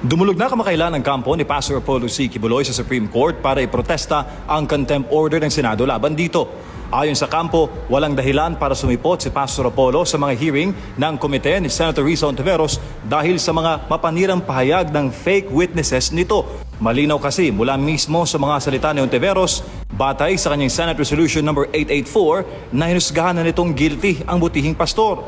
Dumulog na kamakailan ang kampo ni Pastor Apollo C. Kibuloy sa Supreme Court para iprotesta ang contempt order ng Senado laban dito. Ayon sa kampo, walang dahilan para sumipot si Pastor Apollo sa mga hearing ng komite ni Senator Risa Ontiveros dahil sa mga mapanirang pahayag ng fake witnesses nito. Malinaw kasi mula mismo sa mga salita ni Ontiveros, batay sa kanyang Senate Resolution number 884 na hinusgahan na nitong guilty ang butihing pastor.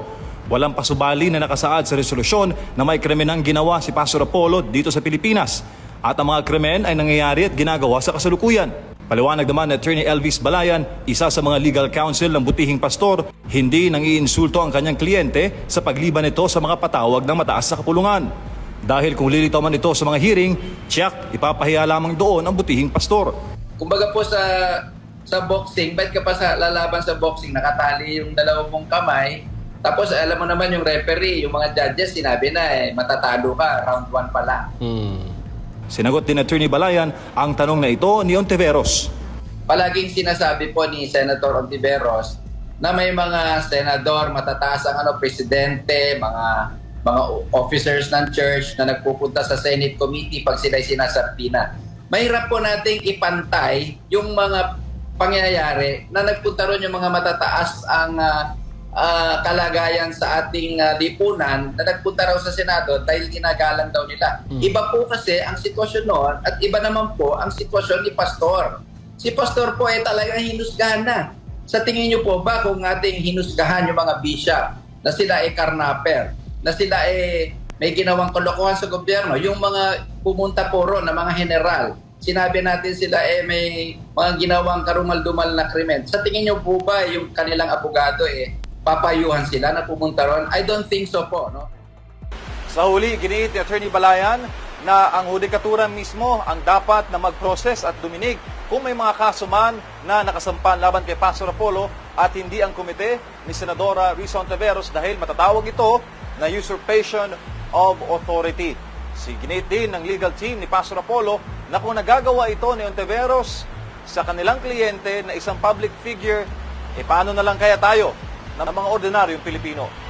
Walang pasubali na nakasaad sa resolusyon na may krimen ang ginawa si Pastor Apollo dito sa Pilipinas. At ang mga krimen ay nangyayari at ginagawa sa kasalukuyan. Paliwanag naman ni Attorney Elvis Balayan, isa sa mga legal counsel ng butihing pastor, hindi nang iinsulto ang kanyang kliyente sa pagliban nito sa mga patawag ng mataas sa kapulungan. Dahil kung lilitaw man ito sa mga hearing, tiyak, ipapahiya lamang doon ang butihing pastor. Kumbaga po sa sa boxing, ba't ka pa sa lalaban sa boxing, nakatali yung dalawa mong kamay, tapos alam mo naman yung referee, yung mga judges, sinabi na eh, matatalo ka, round 1 pa lang. Sinagot din Attorney Balayan ang tanong na ito ni Ontiveros. Palaging sinasabi po ni Senator Ontiveros na may mga senador, matataas ang ano, presidente, mga mga officers ng church na nagpupunta sa Senate Committee pag sila'y sinasarpina. Mahirap po nating ipantay yung mga pangyayari na nagpunta ron yung mga matataas ang ah, ah, kalagayan sa ating ah, lipunan na nagpunta raw sa Senado dahil ginagalang daw nila. Iba po kasi ang sitwasyon noon at iba naman po ang sitwasyon ni Pastor. Si Pastor po ay talagang hinusgahan na. Sa tingin niyo po ba kung ating hinusgahan yung mga bishop na sila ay karnaper, na sila ay may ginawang kalokohan sa gobyerno, yung mga pumunta po ron na mga general, sinabi natin sila eh may mga ginawang karumal-dumal na krimen. Sa tingin niyo po ba yung kanilang abogado eh papayuhan sila na pumunta ron? I don't think so po, no? Sa huli, giniit ni Attorney Balayan na ang hudikatura mismo ang dapat na mag-process at duminig kung may mga kaso man na nakasampan laban kay Pastor Apollo at hindi ang komite ni Senadora Risa Ontiveros dahil matatawag ito na usurpation of authority. Si ginit din ng legal team ni Pastor Apollo na kung nagagawa ito ni Ontiveros sa kanilang kliyente na isang public figure, e paano na lang kaya tayo na mga ordinaryong Pilipino?